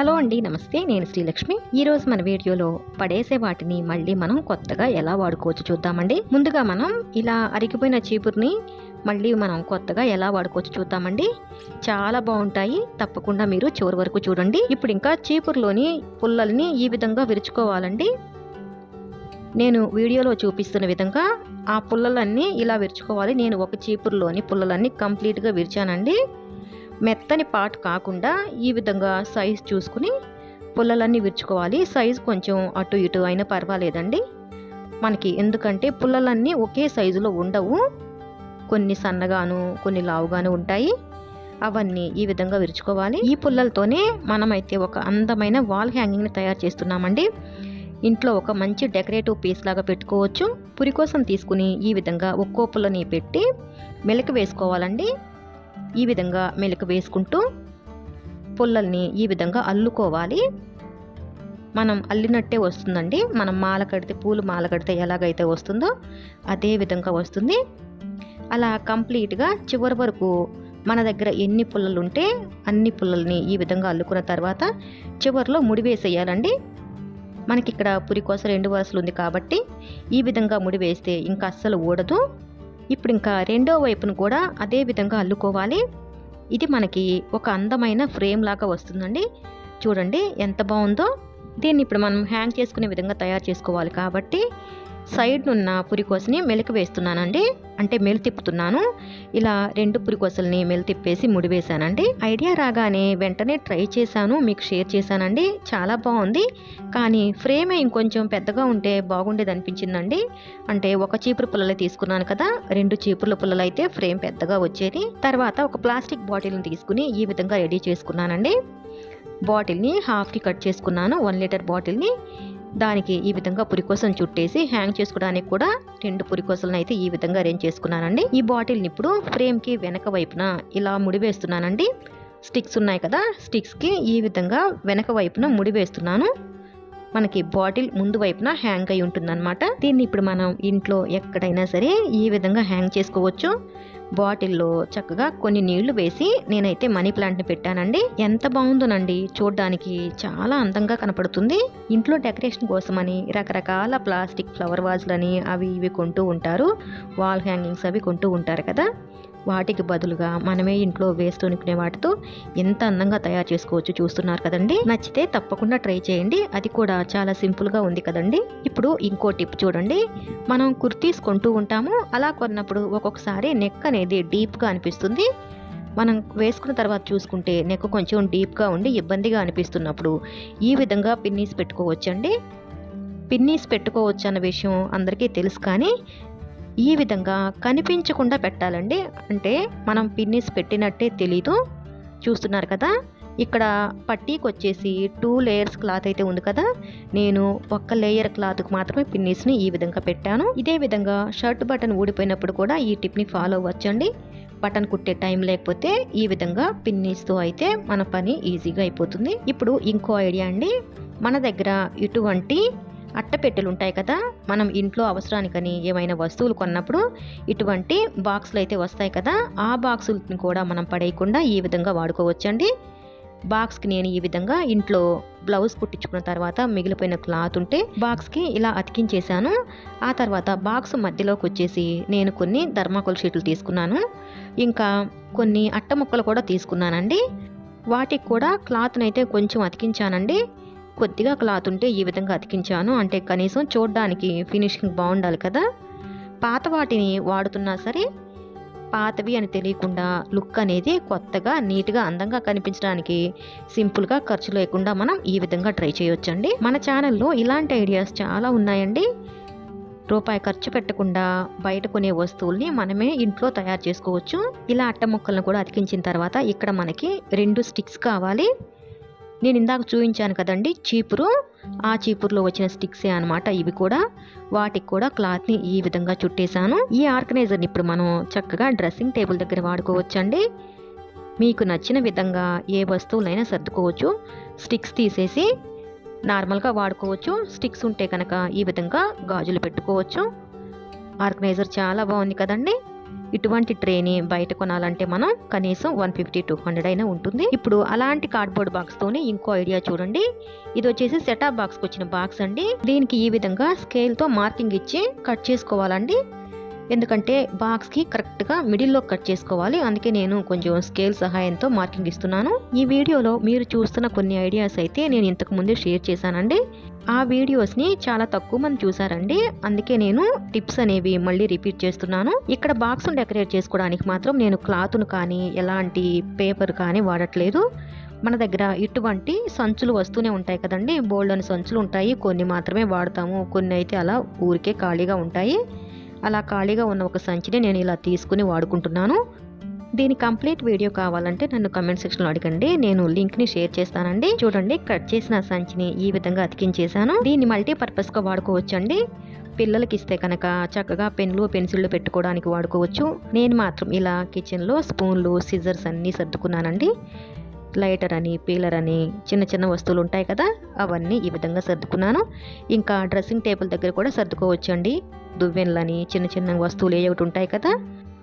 Hello అండి నమస్తే. నేను శ్రీలక్ష్మి. ఈ రోజు మన వీడియోలో పడేసే వాటిని మళ్ళీ మనం కొత్తగా ఎలా వాడుకోవచ్చు చూద్దామండి. ముందుగా మనం ఇలా అరిగిపోయిన చీపుర్ని మళ్ళీ మనం కొత్తగా ఎలా వాడుకోవచ్చు చూద్దామండి. చాలా బాగుంటాయి. తప్పకుండా మీరు చివరి వరకు చూడండి. ఇప్పుడు ఇంకా చీపుర్లోని పుల్లల్ని ఈ విధంగా విరుచుకోవాలండి. నేను వీడియోలో చూపిస్తున్న విధంగా ఆ పుల్లలన్నీ ఇలా విరుచుకోవాలి. నేను ఒక చీపురులోని పుల్లలన్నీ కంప్లీట్గా విరిచానండి. మెత్తని పాటు కాకుండా ఈ విధంగా సైజ్ చూసుకుని పుల్లలన్నీ విరుచుకోవాలి. సైజు కొంచెం అటు ఇటు అయినా పర్వాలేదండి. మనకి ఎందుకంటే పుల్లలన్నీ ఒకే సైజులో ఉండవు. కొన్ని సన్నగాను కొన్ని లావుగాను ఉంటాయి. అవన్నీ ఈ విధంగా విరుచుకోవాలి. ఈ పుల్లలతోనే మనమైతే ఒక అందమైన వాల్ హ్యాంగింగ్ని తయారు చేస్తున్నామండి. ఇంట్లో ఒక మంచి డెకరేటివ్ పీస్ లాగా పెట్టుకోవచ్చు. పురి కోసం తీసుకుని ఈ విధంగా ఒక్కో పుల్లని పెట్టి మెలక వేసుకోవాలండి. ఈ విధంగా మెలకు వేసుకుంటూ పుల్లల్ని ఈ విధంగా అల్లుకోవాలి. మనం అల్లినట్టే వస్తుందండి. మనం మాల కడితే పూలు మాల కడితే ఎలాగైతే వస్తుందో అదే విధంగా వస్తుంది. అలా కంప్లీట్గా చివరి వరకు మన దగ్గర ఎన్ని పుల్లలు ఉంటే అన్ని పుల్లల్ని ఈ విధంగా అల్లుకున్న తర్వాత చివరిలో ముడి వేసేయాలండి. మనకి ఇక్కడ పురికోస రెండు వరుసలు ఉంది కాబట్టి ఈ విధంగా ముడి వేస్తే ఇంకా అస్సలు ఊడదు. ఇప్పుడు ఇంకా రెండో వైపును కూడా అదే విధంగా అల్లుకోవాలి. ఇది మనకి ఒక అందమైన ఫ్రేమ్ లాగా వస్తుందండి. చూడండి ఎంత బాగుందో. దీన్ని ఇప్పుడు మనం హ్యాంగ్ చేసుకునే విధంగా తయారు చేసుకోవాలి కాబట్టి సైడ్ నున్న పురికోసని మెలిక వేస్తున్నానండి అంటే మెలు తిప్పుతున్నాను. ఇలా రెండు పురికోసల్ని మెలు తిప్పేసి ముడివేశానండి. ఐడియా రాగానే వెంటనే ట్రై చేశాను. మీకు షేర్ చేశానండి. చాలా బాగుంది. కానీ ఫ్రేమే ఇంకొంచెం పెద్దగా ఉంటే బాగుండేది అనిపించిందండి అంటే ఒక చీపురు పుల్లలు తీసుకున్నాను కదా. రెండు చీపుర్ల పుల్లలు అయితే ఫ్రేమ్ పెద్దగా వచ్చేది. తర్వాత ఒక ప్లాస్టిక్ బాటిల్ని తీసుకుని ఈ విధంగా రెడీ చేసుకున్నానండి. బాటిల్ని హాఫ్కి కట్ చేసుకున్నాను. వన్ లీటర్ బాటిల్ని. దానికి ఈ విధంగా పురికోసం చుట్టేసి హ్యాంగ్ చేసుకోవడానికి కూడా రెండు పురికోసలను అయితే ఈ విధంగా అరేంజ్ చేసుకున్నానండి. ఈ బాటిల్ని ఇప్పుడు ఫ్రేమ్కి వెనక వైపున ఇలా ముడివేస్తున్నానండి స్టిక్స్ ఉన్నాయి కదా స్టిక్స్కి ఈ విధంగా వెనక వైపున ముడివేస్తున్నాను మనకి బాటిల్ ముందు వైపున హ్యాంగ్ అయి ఉంటుందన్నమాట. దీన్ని ఇప్పుడు మనం ఇంట్లో ఎక్కడైనా సరే ఈ విధంగా హ్యాంగ్ చేసుకోవచ్చు. బాటిల్లో చక్కగా కొన్ని నీళ్ళు వేసి నేనైతే మనీ ప్లాంట్ని పెట్టానండి. ఎంత బాగుందోనండి. చూడడానికి చాలా అందంగా కనపడుతుంది. ఇంట్లో డెకరేషన్ కోసమని రకరకాల ప్లాస్టిక్ ఫ్లవర్ వాజ్లని అవి ఇవి కొంటూ ఉంటారు. వాల్ హ్యాంగింగ్స్ అవి కొంటూ ఉంటారు కదా. వాటికి బదులుగా మనమే ఇంట్లో వేస్ట్ వాటితో ఎంత అందంగా తయారు చేసుకోవచ్చు చూస్తున్నారు కదండి. నచ్చితే తప్పకుండా ట్రై చేయండి. అది కూడా చాలా సింపుల్గా ఉంది కదండి. ఇప్పుడు ఇంకో టిప్ చూడండి. మనం కుర్తీస్ కొంటూ ఉంటాము. అలా కొన్నప్పుడు ఒక్కొక్కసారి నెక్ అనేది డీప్గా అనిపిస్తుంది. మనం వేసుకున్న తర్వాత చూసుకుంటే నెక్ కొంచెం డీప్గా ఉండి ఇబ్బందిగా అనిపిస్తున్నప్పుడు ఈ విధంగా పిన్నీస్ పెట్టుకోవచ్చండి. పిన్నీస్ పెట్టుకోవచ్చు అన్న విషయం అందరికీ తెలుసు కానీ ఈ విధంగా కనిపించకుండా పెట్టాలండి. అంటే మనం పిన్నీస్ పెట్టినట్టే తెలీదు. చూస్తున్నారు కదా? ఇక్కడ పట్టీకి వచ్చేసి టూ లేయర్స్ క్లాత్ అయితే ఉంది కదా నేను ఒక్క లేయర్ క్లాత్కి మాత్రమే పిన్నీస్ని ఈ విధంగా పెట్టాను. ఇదే విధంగా షర్ట్ బటన్ ఊడిపోయినప్పుడు కూడా ఈ టిప్ని ఫాలో అవ్వచ్చండి. బటన్ కుట్టే టైం లేకపోతే ఈ విధంగా పిన్నీస్తో అయితే మన పని ఈజీగా అయిపోతుంది. ఇప్పుడు ఇంకో ఐడియా అండి. మన దగ్గర ఇటువంటి అట్టపెట్టెలు ఉంటాయి కదా మనం ఇంట్లో అవసరానికని ఏమైనా వస్తువులు కొన్నప్పుడు ఇటువంటి బాక్సులు అయితే వస్తాయి కదా ఆ బాక్సులని కూడా మనం పడేయకుండా ఈ విధంగా వాడుకోవచ్చండి. బాక్స్కి నేను ఈ విధంగా ఇంట్లో బ్లౌజ్ కుట్టించుకున్న తర్వాత మిగిలిపోయిన క్లాత్ ఉంటే బాక్స్కి ఇలా అతికించేశాను. ఆ తర్వాత బాక్స్ మధ్యలోకి వచ్చేసి నేను కొన్ని ధర్మాకోల్ షీట్లు తీసుకున్నాను. ఇంకా కొన్ని అట్ట ముక్కలు కూడా తీసుకున్నానండి. వాటికి కూడా క్లాత్ని అయితే కొంచెం అతికించానండి. కొద్దిగా క్లాత్ ఉంటే ఈ విధంగా అతికించాను. అంటే కనీసం చూడడానికి ఫినిషింగ్ బాగుండాలి కదా. పాత వాటిని వాడుతున్నా సరే పాతవి అని తెలియకుండా లుక్ అనేది కొత్తగా నీట్గా అందంగా కనిపించడానికి సింపుల్గా ఖర్చు లేకుండా మనం ఈ విధంగా ట్రై చేయొచ్చండి. మన ఛానల్లో ఇలాంటి ఐడియాస్ చాలా ఉన్నాయండి. రూపాయి ఖర్చు పెట్టకుండా బయట కొనే వస్తువుల్ని మనమే ఇంట్లో తయారు చేసుకోవచ్చు. ఇలా అట్ట ముక్కలను కూడా అతికించిన తర్వాత ఇక్కడ మనకి రెండు స్టిక్స్ కావాలి. నేను ఇందాక చూపించాను కదండి చీపురు. ఆ చీపురులో వచ్చిన స్టిక్సే అనమాట ఇవి కూడా. వాటికి కూడా క్లాత్ని ఈ విధంగా చుట్టేశాను. ఈ ఆర్గనైజర్ని ఇప్పుడు మనం చక్కగా డ్రెస్సింగ్ టేబుల్ దగ్గర వాడుకోవచ్చండి. మీకు నచ్చిన విధంగా ఏ వస్తువులైనా సర్దుకోవచ్చు. స్టిక్స్ తీసేసి నార్మల్గా వాడుకోవచ్చు. స్టిక్స్ ఉంటే కనుక ఈ విధంగా గాజులు పెట్టుకోవచ్చు. ఆర్గనైజర్ చాలా బాగుంది కదండి. ఇటువంటి ట్రేని బయట కొనాలంటే మనం కనీసం వన్ ఫిఫ్టీ టూ హండ్రెడ్ అయినా ఉంటుంది. ఇప్పుడు అలాంటి కార్డ్బోర్డ్ బాక్స్ తోనే ఇంకో ఐడియా చూడండి. ఇది వచ్చేసి సెటాప్ బాక్స్కి వచ్చిన బాక్స్ అండి. దీనికి ఈ విధంగా స్కేల్తో మార్కింగ్ ఇచ్చి కట్ చేసుకోవాలండి. ఎందుకంటే బాక్స్కి కరెక్ట్గా మిడిల్లో కట్ చేసుకోవాలి. అందుకే నేను కొంచెం స్కేల్ సహాయంతో మార్కింగ్ ఇస్తున్నాను. ఈ వీడియోలో మీరు చూస్తున్న కొన్ని ఐడియాస్ అయితే నేను ఇంతకు ముందే షేర్ చేశానండి. ఆ వీడియోస్ని చాలా తక్కువ మంది చూసారండి. అందుకే నేను టిప్స్ అనేవి మళ్ళీ రిపీట్ చేస్తున్నాను. ఇక్కడ బాక్స్ను డెకరేట్ చేసుకోవడానికి మాత్రం నేను క్లాత్ను కానీ ఎలాంటి పేపర్ కానీ వాడట్లేదు. మన దగ్గర ఇటువంటి సంచులు వస్తూనే ఉంటాయి కదండి. బోల్డ్ అని సంచులు ఉంటాయి. కొన్ని మాత్రమే వాడతాము. కొన్ని అయితే అలా ఊరికే ఖాళీగా ఉంటాయి. అలా ఖాళీగా ఉన్న ఒక సంచిని నేను ఇలా తీసుకుని వాడుకుంటున్నాను. దీని కంప్లీట్ వీడియో కావాలంటే నన్ను కమెంట్ సెక్షన్లో అడగండి. నేను లింక్ని షేర్ చేస్తానండి. చూడండి కట్ చేసిన సంచిని ఈ విధంగా అతికించేసాను దీన్ని మల్టీపర్పస్గా వాడుకోవచ్చండి. పిల్లలకి ఇస్తే కనుక చక్కగా పెన్లు పెన్సిళ్ళు పెట్టుకోవడానికి వాడుకోవచ్చు. నేను మాత్రం ఇలా కిచెన్లో స్పూన్లు సిజర్స్ అన్నీ సర్దుకున్నానండి. లైటర్ అని పీలర్ అని చిన్న చిన్న వస్తువులు ఉంటాయి కదా అవన్నీ ఈ విధంగా సర్దుకున్నాను. ఇంకా డ్రెస్సింగ్ టేబుల్ దగ్గర కూడా సర్దుకోవచ్చండి. దువ్వెనలని చిన్న చిన్న వస్తువులు ఏ ఒకటి ఉంటాయి కదా.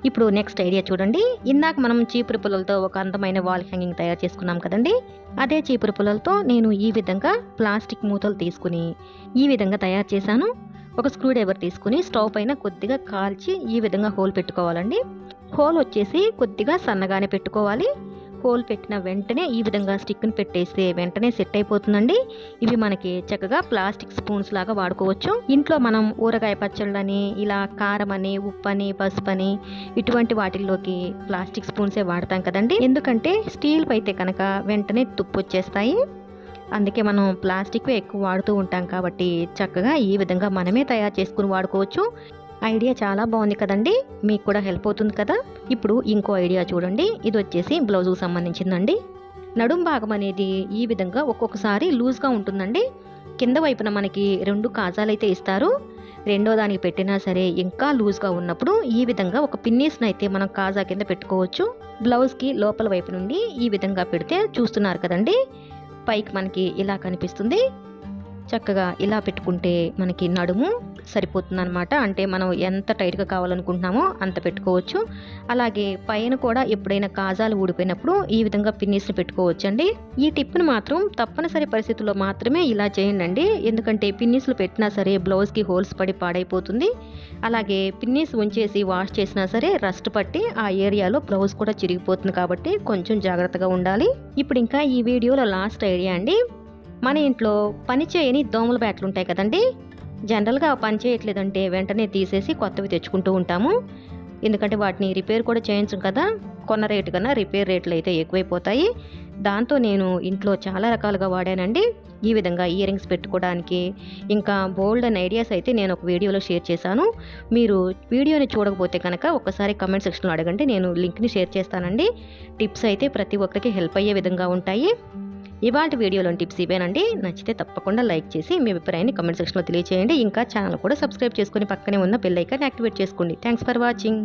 ఇప్పుడు నెక్స్ట్ ఐడియా చూడండి. ఇందాక మనం చీపురు పుల్లలతో ఒక అందమైన వాల్ హ్యాంగింగ్ తయారు చేసుకున్నాం కదండి. అదే చీపురు పుల్లలతో నేను ఈ విధంగా ప్లాస్టిక్ మూతలు తీసుకుని ఈ విధంగా తయారు చేశాను. ఒక స్క్రూ డ్రైవర్ తీసుకుని స్టవ్ పైన కొద్దిగా కాల్చి ఈ విధంగా హోల్ పెట్టుకోవాలండి. హోల్ వచ్చేసి కొద్దిగా సన్నగానే పెట్టుకోవాలి. హోల్ పెట్టిన వెంటనే ఈ విధంగా స్టిక్ని పెట్టేస్తే వెంటనే సెట్ అయిపోతుందండి. ఇవి మనకి చక్కగా ప్లాస్టిక్ స్పూన్స్ లాగా వాడుకోవచ్చు. ఇంట్లో మనం ఊరగాయ పచ్చళ్ళని ఇలా కారం అని ఉప్పు అని పసుపు అని ఇటువంటి వాటిల్లోకి ప్లాస్టిక్ స్పూన్సే వాడతాం కదండి. ఎందుకంటే స్టీల్ అయితే కనుక వెంటనే తుప్పు వచ్చేస్తాయి. అందుకే మనం ప్లాస్టిక్ ఎక్కువ వాడుతూ ఉంటాం కాబట్టి చక్కగా ఈ విధంగా మనమే తయారు చేసుకుని వాడుకోవచ్చు. ఐడియా చాలా బాగుంది కదండి. మీకు కూడా హెల్ప్ అవుతుంది కదా. ఇప్పుడు ఇంకో ఐడియా చూడండి. ఇది వచ్చేసి బ్లౌజుకు సంబంధించిందండి. నడుం భాగం అనేది ఈ విధంగా ఒక్కొక్కసారి లూజ్గా ఉంటుందండి. కింద వైపున మనకి రెండు కాజాలు అయితే ఇస్తారు. రెండో దానికి పెట్టినా సరే ఇంకా లూజ్గా ఉన్నప్పుడు ఈ విధంగా ఒక పిన్నీస్ని అయితే మనం కాజా కింద పెట్టుకోవచ్చు. బ్లౌజ్కి లోపల వైపు నుండి ఈ విధంగా పెడితే చూస్తున్నారు కదండి. పైకి మనకి ఇలా కనిపిస్తుంది. చక్కగా ఇలా పెట్టుకుంటే మనకి నడుము సరిపోతుంది అనమాట అంటే మనం ఎంత టైట్గా కావాలనుకుంటున్నామో అంత పెట్టుకోవచ్చు. అలాగే పైన కూడా ఎప్పుడైనా కాజాలు ఊడిపోయినప్పుడు ఈ విధంగా పిన్నీస్ని పెట్టుకోవచ్చండి. ఈ టిప్ని మాత్రం తప్పనిసరి పరిస్థితుల్లో మాత్రమే ఇలా చేయండి ఎందుకంటే పిన్నీస్లు పెట్టినా సరే బ్లౌజ్కి హోల్స్ పడి పాడైపోతుంది. అలాగే పిన్నీస్ ఉంచేసి వాష్ చేసినా సరే రస్ట్ పట్టి ఆ ఏరియాలో బ్లౌజ్ కూడా చిరిగిపోతుంది కాబట్టి కొంచెం జాగ్రత్తగా ఉండాలి. ఇప్పుడు ఇంకా ఈ వీడియోలో లాస్ట్ ఐడియా అండి. మన ఇంట్లో పని చేయని దోమల బ్యాట్లు ఉంటాయి కదండి. జనరల్గా పని చేయట్లేదంటే వెంటనే తీసేసి కొత్తవి తెచ్చుకుంటూ ఉంటాము. ఎందుకంటే వాటిని రిపేర్ కూడా చేయించం కదా. కొన్న రేటు కన్నా రిపేర్ రేట్లు అయితే ఎక్కువైపోతాయి. దాంతో నేను ఇంట్లో చాలా రకాలుగా వాడానండి. ఈ విధంగా ఇయర్ రింగ్స్ పెట్టుకోవడానికి ఇంకా బోల్డ్ అండ్ ఐడియాస్ అయితే నేను ఒక వీడియోలో షేర్ చేశాను. మీరు వీడియోని చూడకపోతే కనుక ఒకసారి కమెంట్ సెక్షన్లో అడగండి. నేను లింక్ని షేర్ చేస్తానండి. టిప్స్ అయితే ప్రతి ఒక్కరికి హెల్ప్ అయ్యే విధంగా ఉంటాయి. ఇవాళ వీడియోలోని టిప్స్ ఇవేనండి. నచ్చితే తప్పకుండా లైక్ చేసి మీ అభిప్రాయాన్ని కమెంట్ సెక్షన్లో తెలియజేయండి ఇంకా ఛానల్ కూడా సబ్స్క్రైబ్ చేసుకుని పక్కనే ఉన్న బెల్ ఐకాన్ యాక్టివేట్ చేసుకోండి. Thanks for watching.